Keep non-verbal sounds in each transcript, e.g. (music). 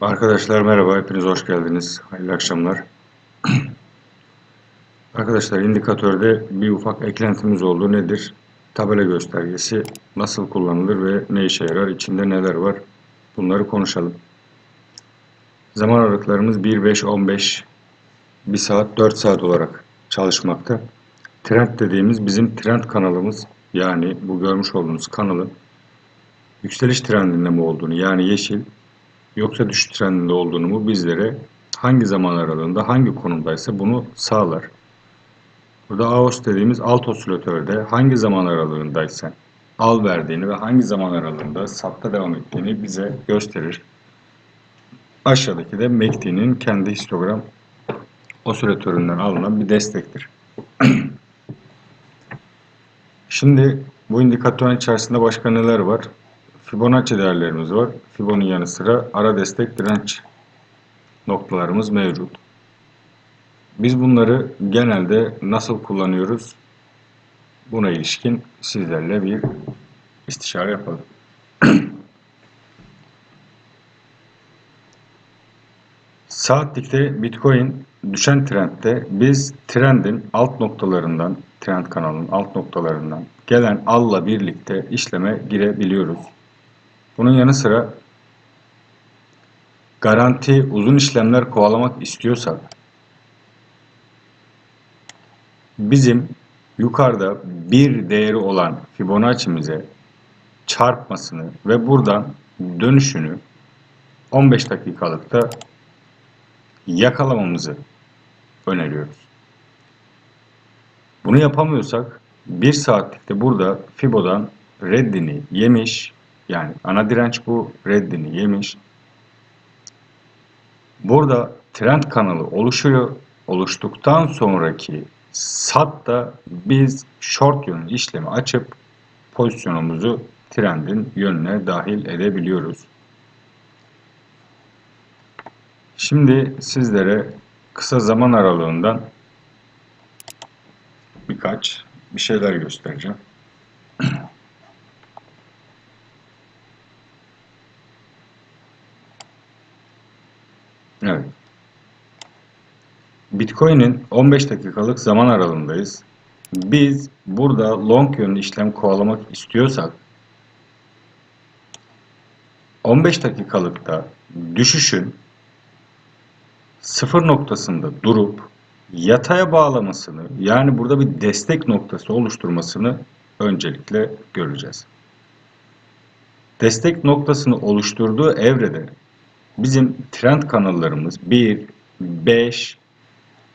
Arkadaşlar merhaba, hepiniz hoş geldiniz. Hayırlı akşamlar. (clears throat) Arkadaşlar indikatörde bir ufak eklentimiz oldu. Nedir? Tabela göstergesi nasıl kullanılır ve ne işe yarar, içinde neler var? Bunları konuşalım. Zaman aralıklarımız 1, 5, 15, 1 saat, 4 saat olarak çalışmakta. Trend dediğimiz bizim trend kanalımız yani bu görmüş olduğunuz kanalın yükseliş trendinde mi olduğunu yani yeşil yoksa düşüş trendinde olduğunu mu bizlere hangi zaman aralığında hangi konumdaysa bunu sağlar. Burada AOS dediğimiz alt osilatörde hangi zaman aralığındaysa al verdiğini ve hangi zaman aralığında satta devam ettiğini bize gösterir. Aşağıdaki de MACD'nin kendi histogram osilatöründen alınan bir destektir. (clears throat) Şimdi bu indikatörün içerisinde başka neler var? Fibonacci değerlerimiz var. Fibon'un yanı sıra ara destek direnç noktalarımız mevcut. Biz bunları genelde nasıl kullanıyoruz? Buna ilişkin sizlerle bir istişare yapalım. (clears throat) Saatlikte Bitcoin düşen trendde biz trendin alt noktalarından, trend kanalının alt noktalarından gelen alla birlikte işleme girebiliyoruz. Bunun yanı sıra garanti uzun işlemler kovalamak istiyorsak bizim yukarıda bir değeri olan Fibonacci'mize çarpmasını ve buradan dönüşünü 15 dakikalıkta yakalamamızı öneriyoruz. Bunu yapamıyorsak 1 saatlikte burada Fibo'dan reddini yemiş yani ana direnç bu reddini yemiş. Burada trend kanalı oluşuyor. Oluştuktan sonraki satta biz short yönlü işlemi açıp pozisyonumuzu trendin yönüne dahil edebiliyoruz. Şimdi sizlere kısa zaman aralığından birkaç bir şeyler göstereceğim. (clears throat) Bitcoin'in 15 dakikalık zaman aralığındayız. Biz burada long yönlü işlem kovalamak istiyorsak 15 dakikalıkta düşüşün sıfır noktasında durup yataya bağlamasını yani burada bir destek noktası oluşturmasını öncelikle göreceğiz. Destek noktasını oluşturduğu evrede bizim trend kanallarımız 1, 5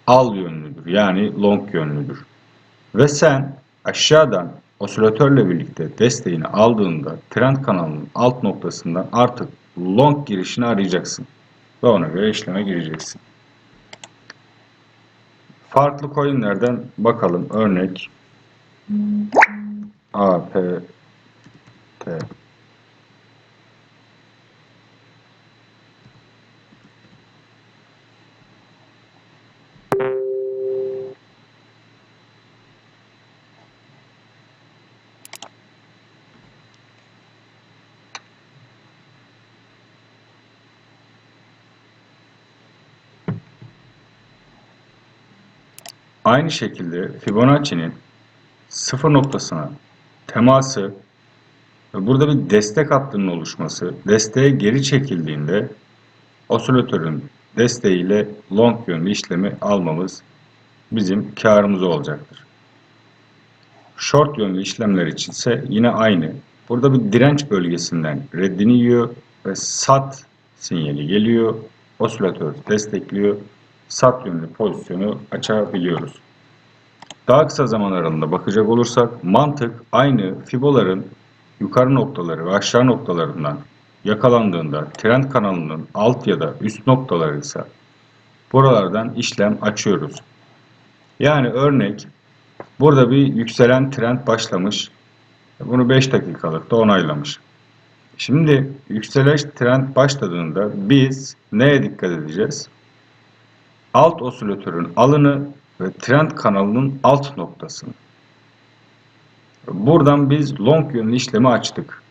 al yönlüdür. Yani long yönlüdür. Ve sen aşağıdan osilatörle birlikte desteğini aldığında trend kanalının alt noktasından artık long girişini arayacaksın. Ve ona göre işleme gireceksin. Farklı coinlerden bakalım. Örnek APT Aynı şekilde Fibonacci'nin sıfır noktasına teması ve burada bir destek hattının oluşması, desteğe geri çekildiğinde osilatörün desteğiyle long yönlü işlemi almamız bizim karımız olacaktır. Short yönlü işlemler içinse yine aynı. Burada bir direnç bölgesinden reddini yiyor ve sat sinyali geliyor. Osilatör destekliyor sat yönlü pozisyonu açabiliyoruz. Daha kısa zaman aralığında bakacak olursak mantık aynı fiboların yukarı noktaları ve aşağı noktalarından yakalandığında trend kanalının alt ya da üst noktaları ise buralardan işlem açıyoruz. Yani örnek burada bir yükselen trend başlamış. Bunu 5 dakikalıkta onaylamış. Şimdi yükseliş trend başladığında biz neye dikkat edeceğiz? Alt osilatörün alını ve trend kanalının alt noktasını. Buradan biz long yönlü işlemi açtık.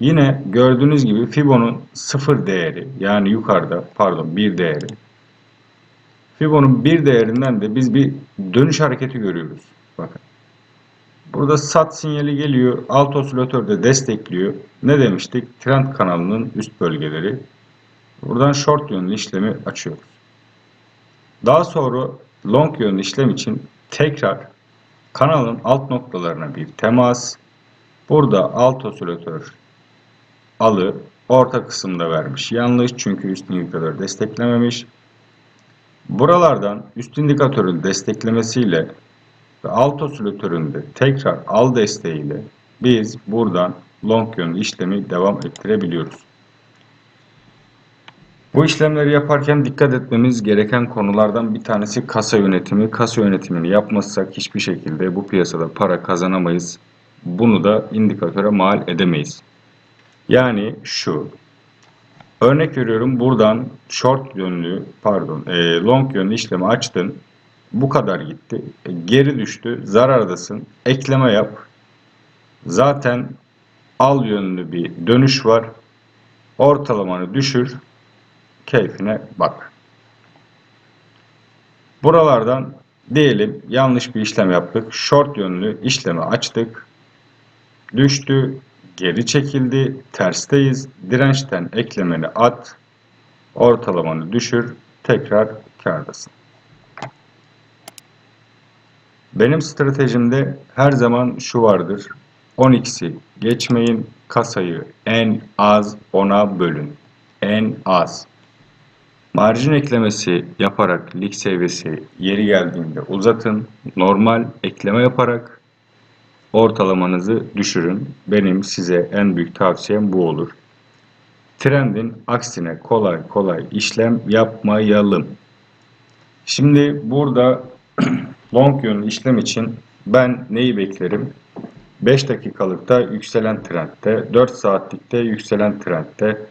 Yine gördüğünüz gibi Fibo'nun sıfır değeri yani yukarıda pardon bir değeri. Fibo'nun bir değerinden de biz bir dönüş hareketi görüyoruz. Bakın. Burada sat sinyali geliyor. Alt osilatör de destekliyor. Ne demiştik? Trend kanalının üst bölgeleri. Buradan short yönlü işlemi açıyoruz. Daha sonra long yönlü işlem için tekrar kanalın alt noktalarına bir temas. Burada alt osilatör alı orta kısımda vermiş. Yanlış çünkü üst indikatör desteklememiş. Buralardan üst indikatörün desteklemesiyle ve alt osilatörün de tekrar al desteğiyle biz buradan long yönlü işlemi devam ettirebiliyoruz. Bu işlemleri yaparken dikkat etmemiz gereken konulardan bir tanesi kasa yönetimi. Kasa yönetimini yapmazsak hiçbir şekilde bu piyasada para kazanamayız. Bunu da indikatöre mal edemeyiz. Yani şu. Örnek veriyorum buradan short yönlü pardon e, long yönlü işlemi açtın. Bu kadar gitti. E, geri düştü. Zarardasın. Ekleme yap. Zaten al yönlü bir dönüş var. Ortalamanı düşür. Keyfine bak. Buralardan diyelim yanlış bir işlem yaptık. Short yönlü işlemi açtık. Düştü. Geri çekildi. Tersteyiz. Dirençten eklemeni at. Ortalamanı düşür. Tekrar kârdasın. Benim stratejimde her zaman şu vardır. 10x'i geçmeyin. Kasayı en az 10'a bölün. En az. Marjin eklemesi yaparak lig seviyesi yeri geldiğinde uzatın. Normal ekleme yaparak ortalamanızı düşürün. Benim size en büyük tavsiyem bu olur. Trendin aksine kolay kolay işlem yapmayalım. Şimdi burada (clears throat) long yönlü işlem için ben neyi beklerim? 5 dakikalıkta yükselen trendte, 4 saatlikte yükselen trendte,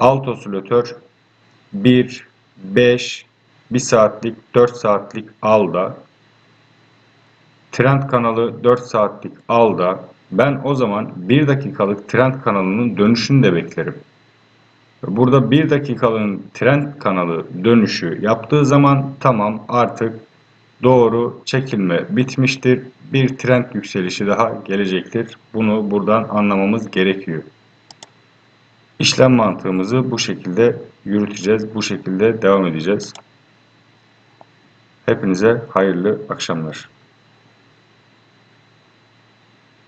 alt osilatör 1, 5, 1 saatlik, 4 saatlik alda, trend kanalı 4 saatlik alda, ben o zaman 1 dakikalık trend kanalının dönüşünü de beklerim. Burada 1 dakikalığın trend kanalı dönüşü yaptığı zaman tamam artık doğru çekilme bitmiştir. Bir trend yükselişi daha gelecektir. Bunu buradan anlamamız gerekiyor. İşlem mantığımızı bu şekilde yürüteceğiz. Bu şekilde devam edeceğiz. Hepinize hayırlı akşamlar.